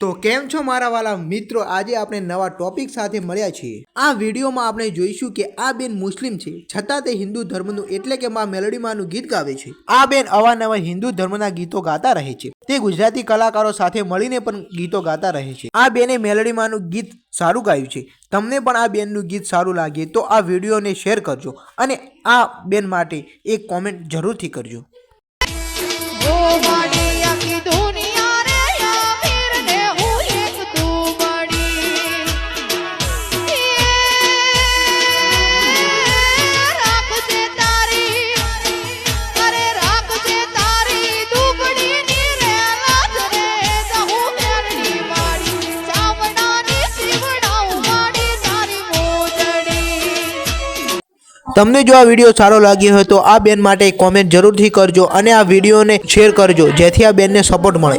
કેમ છો મારા વાલા મિત્રો? આજે આપણે નવા ટોપિક સાથે મળ્યા છીએ. આ વિડીયોમાં આપણે જોઈશું કે આ બેન મુસ્લિમ છે. છતાં તે હિન્દુ ધર્મનું એટલે કે માં મેલોડીમાનું ગીત ગાવે છે. આ બેન અવારનવાર હિન્દુ ધર્મના ગીતો ગાતા રહે છે. તે ગુજરાતી કલાકારો સાથે મળીને પણ ગીતો ગાતા રહે છે. આ બેને મેલોડીમાનું ગીત સારું ગાયું છે. તમને પણ આ બેનનું ગીત સારું લાગે તો આ વિડીયોને શેર કરજો અને આ બેન માટે એક કોમેન્ટ જરૂરથી કરજો. તમને જો આ વીડિયો સારો લાગ્યો હોય તો આ બેન માટે કોમેન્ટ જરૂરથી કરજો અને આ વિડીયોને શેર કરજો જેથી આ બેનને સપોર્ટ મળે.